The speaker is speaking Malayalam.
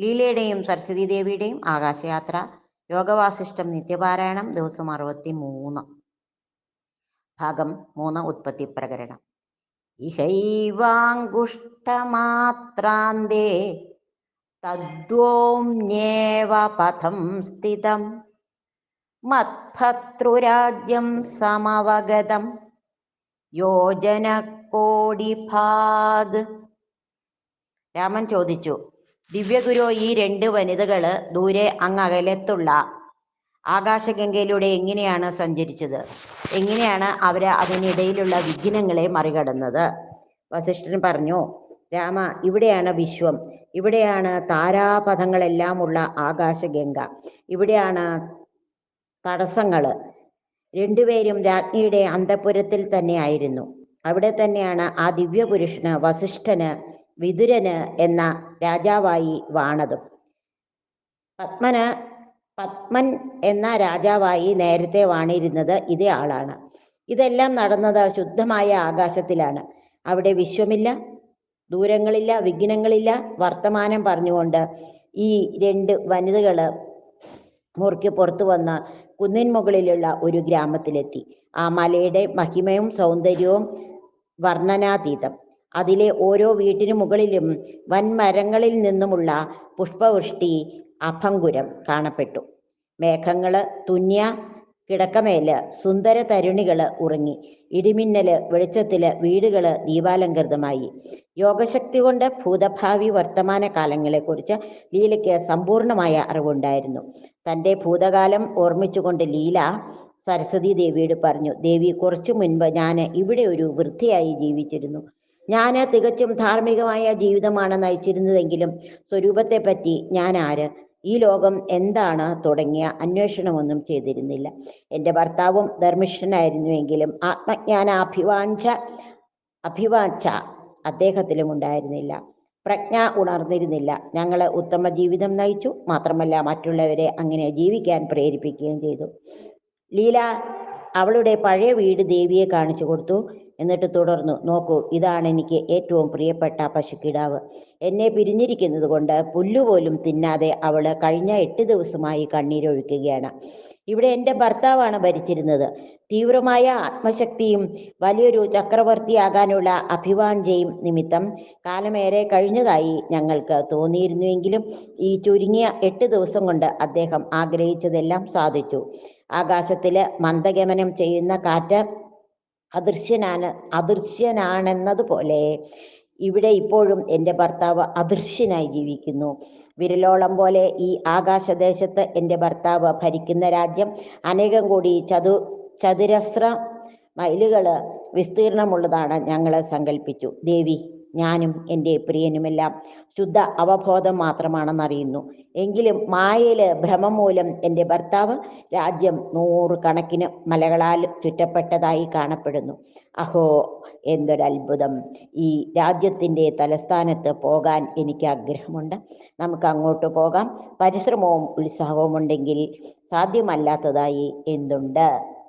ലീലയുടെയും സരസ്വതി ദേവിയുടെയും ആകാശയാത്ര യോഗവാസിഷ്ടം നിത്യപാരായണം ദിവസം അറുപത്തി മൂന്ന് ഭാഗം മൂന്ന് ഉത്പത്തി പ്രകരണം ഇഹൈവാങ്കുഷ്ടമാത്രാന്തേ തദ്വോംന്യേവ പഥം സ്ഥിതം. മത്ഭത്രുരാജ്യം സമവഗതം. യോജനക്കോടിഭാഗ് രാമൻ ചോദിച്ചു ദിവ്യഗുരു ഈ രണ്ട് വനിതകൾ ദൂരെ അങ്ങകലത്തുള്ള ആകാശഗംഗയിലൂടെ എങ്ങനെയാണ് സഞ്ചരിച്ചത്? എങ്ങനെയാണ് അവർ അതിനിടയിലുള്ള വിഘ്നങ്ങളെ മറികടന്നത്? വസിഷ്ഠൻ പറഞ്ഞു രാമ ഇവിടെയാണ് വിശ്വം. ഇവിടെയാണ് താരാപഥങ്ങളെല്ലാം ഉള്ള ആകാശഗംഗ. ഇവിടെയാണ് തടസ്സങ്ങൾ. രണ്ടുപേരും രാജ്ഞിയുടെ അന്തപുരത്തിൽ തന്നെ ആയിരുന്നു. അവിടെ തന്നെയാണ് ആ ദിവ്യപുരുഷന് വസിഷ്ഠന് വിതുരന് എന്ന രാജാവായി വാണതും. പത്മന് പത്മൻ എന്ന രാജാവായി നേരത്തെ വാണിരുന്നത് ഇതേ ആളാണ്. ഇതെല്ലാം നടന്നത് ശുദ്ധമായ ആകാശത്തിലാണ്. അവിടെ വിശ്വമില്ല ദൂരങ്ങളില്ല വിഘ്നങ്ങളില്ല വർത്തമാനം പറഞ്ഞുകൊണ്ട് ഈ രണ്ട് വനിതകൾ മുറുക്കി പുറത്തു വന്ന കുന്നിൻ മുകളിലുള്ള ഒരു ഗ്രാമത്തിലെത്തി. ആ മലയുടെ മഹിമയും സൗന്ദര്യവും വർണനാതീതം. അതിലെ ഓരോ വീട്ടിനു മുകളിലും വൻമരങ്ങളിൽ നിന്നുമുള്ള പുഷ്പവൃഷ്ടി അഭങ്കുരം കാണപ്പെട്ടു. മേഘങ്ങൾ തുന്യ കിടക്കമേൽ സുന്ദര തരുണികൾ ഉറങ്ങി. ഇടിമിന്നൽ വെളിച്ചത്തിൽ വീടുകൾ ദീപാലങ്കൃതമായി യോഗശക്തി കൊണ്ട് ഭൂതഭാവി വർത്തമാന കാലങ്ങളെക്കുറിച്ച് ലീലയ്ക്ക് സമ്പൂർണമായ അറിവുണ്ടായിരുന്നു. തന്റെ ഭൂതകാലം ഓർമ്മിച്ചുകൊണ്ട് ലീല സരസ്വതി ദേവിയോട് പറഞ്ഞു ദേവി കുറച്ചു മുൻപ് ഞാൻ ഇവിടെ ഒരു വൃദ്ധയായി ജീവിച്ചിരുന്നു. ഞാൻ തികച്ചും ധാർമ്മികമായ ജീവിതമാണ് നയിച്ചിരുന്നതെങ്കിലും സ്വരൂപത്തെപ്പറ്റി ഞാൻ ആര്? ഈ ലോകം എന്താണ് തുടങ്ങിയ അന്വേഷണമൊന്നും ചെയ്തിരുന്നില്ല. എന്റെ ഭർത്താവും ധർമ്മിഷ്ഠനായിരുന്നുവെങ്കിലും ആത്മജ്ഞാനാഭിവാഞ്ച അഭിവാഞ്ച അദ്ദേഹത്തിലും ഉണ്ടായിരുന്നില്ല. പ്രജ്ഞ ഉണർന്നിരുന്നില്ല. ഞങ്ങൾ ഉത്തമ ജീവിതം നയിച്ചു. മാത്രമല്ല മറ്റുള്ളവരെ അങ്ങനെ ജീവിക്കാൻ പ്രേരിപ്പിക്കുകയും ചെയ്തു. ലീല അവളുടെ പഴയ വീട് ദേവിയെ കാണിച്ചു കൊടുത്തു. എന്നിട്ട് തുടർന്നു നോക്കൂ ഇതാണ് എനിക്ക് ഏറ്റവും പ്രിയപ്പെട്ട പശുക്കിടാവ്. എന്നെ പിരിഞ്ഞിരിക്കുന്നത് കൊണ്ട് പുല്ലുപോലും തിന്നാതെ അവൾ കഴിഞ്ഞ എട്ട് ദിവസമായി കണ്ണീരൊഴുക്കുകയാണ് ഇവിടെ എന്റെ ഭർത്താവാണ് ഭരിച്ചിരുന്നത്. തീവ്രമായ ആത്മശക്തിയും വലിയൊരു ചക്രവർത്തിയാകാനുള്ള അഭിവാഞ്ചയും നിമിത്തം കാലമേറെ കഴിഞ്ഞതായി ഞങ്ങൾക്ക് തോന്നിയിരുന്നുവെങ്കിലും ഈ ചുരുങ്ങിയ എട്ട് ദിവസം കൊണ്ട് അദ്ദേഹം ആഗ്രഹിച്ചതെല്ലാം സാധിച്ചു. ആകാശത്തിൽ മന്ദഗമനം ചെയ്യുന്ന കാറ്റ് അദൃശ്യനാണ് അദൃശ്യനാണെന്നതുപോലെ ഇവിടെ ഇപ്പോഴും എന്റെ ഭർത്താവ് അദൃശ്യനായി ജീവിക്കുന്നു. വിരലോളം പോലെ ഈ ആകാശദേശത്ത് എന്റെ ഭർത്താവ് ഭരിക്കുന്ന രാജ്യം അനേകം കോടി ചതു ചതുരശ്ര മൈലുകൾ വിസ്തീർണമുള്ളതാണ് ഞങ്ങൾ സങ്കല്പിച്ചു ദേവി ഞാനും എന്റെ പ്രിയനുമെല്ലാം ശുദ്ധ അവബോധം മാത്രമാണെന്നറിയുന്നു. എങ്കിലും മായയിലെ ഭ്രമം മൂലം എന്റെ ഭർത്താവ് രാജ്യം നൂറുകണക്കിന് മലകളാൽ ചുറ്റപ്പെട്ടതായി കാണപ്പെടുന്നു. അഹോ എന്തൊരത്ഭുതം. ഈ രാജ്യത്തിന്റെ തലസ്ഥാനത്ത് പോകാൻ എനിക്ക് ആഗ്രഹമുണ്ട്. നമുക്ക് അങ്ങോട്ട് പോകാം. പരിശ്രമവും ഉത്സാഹവും ഉണ്ടെങ്കിൽ സാധ്യമല്ലാത്തതായി എന്തുണ്ട്?